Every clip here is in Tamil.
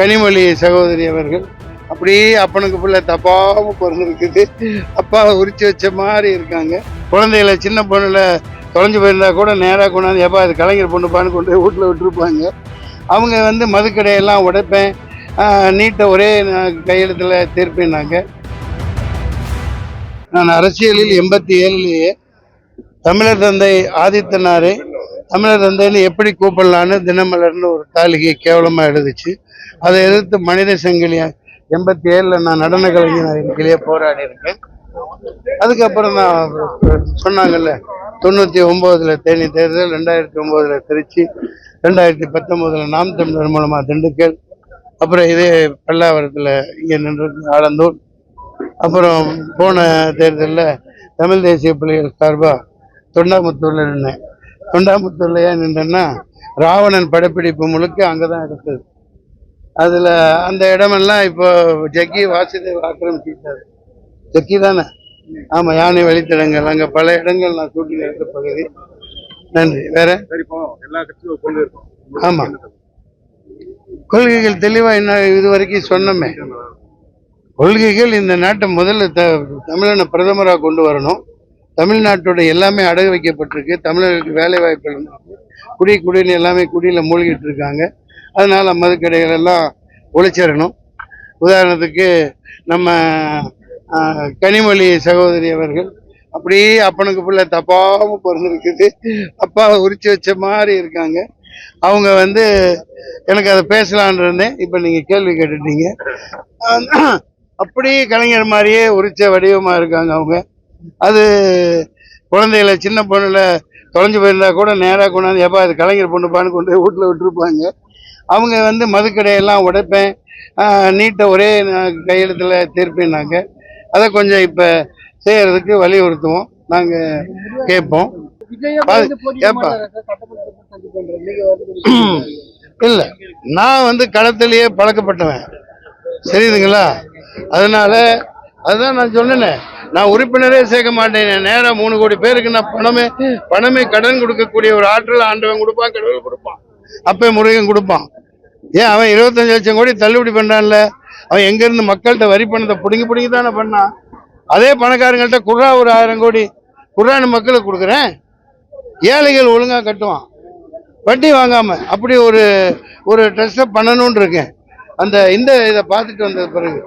கனிமொழி சகோதரி அவர்கள். அப்படியே அப்பனுக்கு பிள்ளை தப்பாம பிறந்திருக்குது அப்பாவை உரிச்சு வச்ச மாதிரி இருக்காங்க. குழந்தைகளை சின்ன பொண்ணுல தொலைஞ்சு போயிருந்தா கூட நேராக கொண்டாந்து எப்பா அது கலைஞர் பொண்ணுப்பான்னு கொண்டு போய் வீட்டில் விட்டுருப்பாங்க. அவங்க வந்து மதுக்கடையெல்லாம் உடைப்பேன். நீட்டை ஒரே கையெழுத்தில் தீர்ப்பேனாங்க நான் அரசியலில் எண்பத்தி ஏழுலேயே தமிழர் தந்தை ஆதித்தனாரே தமிழர் தந்தைன்னு எப்படி கூப்பிடலான்னு தினமலர்னு ஒரு தாளிகை கேவலமாக எழுதிச்சு. அதை எதிர்த்து மனித சங்கிலி எண்பத்தி ஏழில் நான் நடன கலைஞர் கீழே போராடி இருக்கேன் அதுக்கப்புறம் நான் சொன்னாங்கல்ல தொண்ணூற்றி ஒம்போதில் தேனி தேர்தல் ரெண்டாயிரத்தி ஒம்போதில் திருச்சி ரெண்டாயிரத்தி பத்தொம்போதில் நாம் தமிழர் மூலமாக திண்டுக்கல் அப்புறம் இதே பல்லாவரத்தில் இங்கே நின்று ஆலந்தூர் அப்புறம் போன தேர்தலில் தமிழ் தேசிய பிள்ளைகள் சார்பாக தொண்டாமுத்தூரில் நின்றேன் தொண்டாமுத்தூரில் ஏன் நின்றேன்னா ராவணன் படப்பிடிப்பு முழுக்க அங்கே தான் எடுத்தது அதில் அந்த இடமெல்லாம் இப்போ ஜக்கி வாசுதேவ் ஆக்கிரமிச்சுக்கிட்டாரு ஜக்கி தானே? ஆமாம் யானை வழித்தடங்கள் அங்கே பல இடங்கள் நான் ஷூட்டிங் எடுத்த பகுதி. நன்றி. வேற? சரி இப்போ எல்லா கட்சியும் ஒரு கொண்டு இருக்கும். ஆமா. கொள்கைகள் தெளிவாக என்ன இது வரைக்கும் சொன்னோமே. கொள்கைகள் இந்த நாட்டை முதல்ல த தமிழனை பிரதமராக கொண்டு வரணும். தமிழ்நாட்டோட எல்லாமே அடகு வைக்கப்பட்டிருக்கு. தமிழர்களுக்கு வேலை வாய்ப்புகள் குடி குடின்னு எல்லாமே குடியில் மூழ்கிட்டு இருக்காங்க. அதனால் மதுக்கடைகள் எல்லாம் ஒழிச்சிடணும் உதாரணத்துக்கு நம்ம கனிமொழி சகோதரி அவர்கள் அப்படியே அப்பனுக்கு பிள்ளை தப்பாகவும் பிறந்திருக்குது. அப்பாவை உரிச்சு வச்ச மாதிரி இருக்காங்க. அவங்க வந்து எனக்கு அதை பேசலான் இருந்தேன். இப்போ நீங்கள் கேள்வி கேட்டுட்டீங்க. அப்படி அப்படியே கலைஞர் மாதிரியே உரிச்ச வடிவமாக இருக்காங்க அவங்க. அது குழந்தைகளை சின்ன பொண்ணுல தொலைஞ்சு போயிருந்தா கூட நேராக கொண்டாந்து எப்பா அது கலைஞர் பொண்ணுப்பான்னு கொண்டு போய் வீட்டில் விட்டுருப்பாங்க. அவங்க வந்து மதுக்கடையெல்லாம் உடைப்பேன். நீட்டை ஒரே கையெழுத்தில் தீர்ப்பேனாங்க அதை கொஞ்சம் இப்போ செய்கிறதுக்கு வலியுறுத்துவோம். நாங்கள் கேட்போம். அது- ஏப்பா. இல்லை நான் வந்து களத்திலேயே பழக்கப்பட்டவன். சரிதுங்களா அதனால் அதுதான் நான் சொன்னேனே. நான் உறுப்பினரே சேர்க்க மாட்டேன். நேரம் மூணு கோடி பேருக்கு நான் பணமே பணமே கடன் கொடுக்கக்கூடிய ஒரு ஆற்றல் ஆண்டவன் கொடுப்பான் கடவுள் கொடுப்பான். அப்பே முருகன் கொடுப்பான். ஏன் அவன் இருபத்தஞ்சு லட்சம் கோடி தள்ளுபடி பண்ணான்ல அவன் எங்கேருந்து மக்கள்கிட்ட வரி பணத்தை பிடுங்கி பிடுங்கி தானே பண்ணான்? அதே பணக்காரங்கள்ட்ட குர்ரா ஒரு ஆயிரம் கோடி குர்ரான்னு மக்களுக்கு கொடுக்குறேன். ஏழைகள் ஒழுங்காக கட்டுவான். வட்டி வாங்காமல் அப்படி ஒரு ஒரு ட்ரெஸ்ஸை பண்ணணும்னு இருக்கேன். அந்த இந்த இதை பார்த்துட்டு வந்த பிறகு.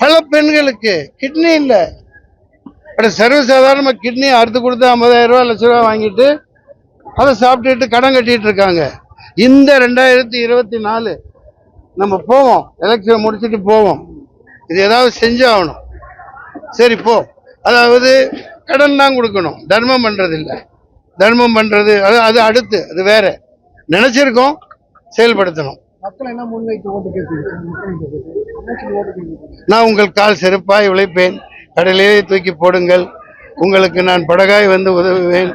பல பெண்களுக்கு கிட்னி இல்லை. அட சர்வசாதாரணமாக கிட்னி அறுத்து கொடுத்து ஐம்பதாயிரம் ரூபா லட்ச ரூபா வாங்கிட்டு அதை சாப்பிட்டுட்டு கடன் கட்டிட்டு இருக்காங்க. இந்த ரெண்டாயிரத்தி இருபத்தி நாலு நம்ம போவோம். எலெக்ஷன் முடிச்சுட்டு போவோம். இது ஏதாவது செஞ்சாகணும் சரி போ. அதாவது கடன் தான் கொடுக்கணும். தர்மம் பண்ணுறது இல்லை தர்மம் பண்ணுறது அது அது அடுத்து அது வேற. நினச்சிருக்கோம் செயல்படுத்தணும். நான் உங்கள் கால் செருப்பாய் உழைப்பேன். கடலிலே தூக்கி போடுங்கள். உங்களுக்கு நான் படகாய் வந்து உதவுவேன்.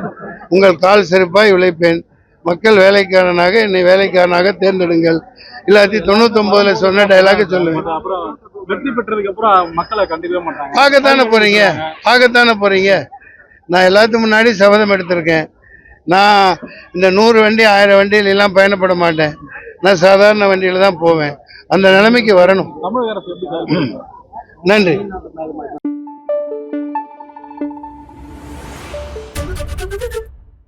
உங்கள் கால் செருப்பாய் உழைப்பேன். மக்கள் வேலைக்காரனாக என்னை வேலைக்காரனாக தேர்ந்தெடுங்கள். இல்லாட்டி தொண்ணூத்தொன்பதுல சொன்ன டைலாக சொல்லுவேன். அப்புறம் வெற்றி பெற்றதுக்கு அப்புறம் மக்களை கண்டுக்கவே மாட்டாங்க. பார்க்கத்தானே போறீங்க? பார்க்கத்தானே போறீங்க? நான் எல்லாத்துக்கும் முன்னாடி சபதம் எடுத்திருக்கேன். நான் இந்த நூறு வண்டி ஆயிரம் வண்டியில எல்லாம் பயணப்பட மாட்டேன். நான் சாதாரண வண்டியில தான் போவேன் அந்த நிலைமைக்கு வரணும் தமிழக அரசு எப்படி செயல்படுது? நன்றி Thank you.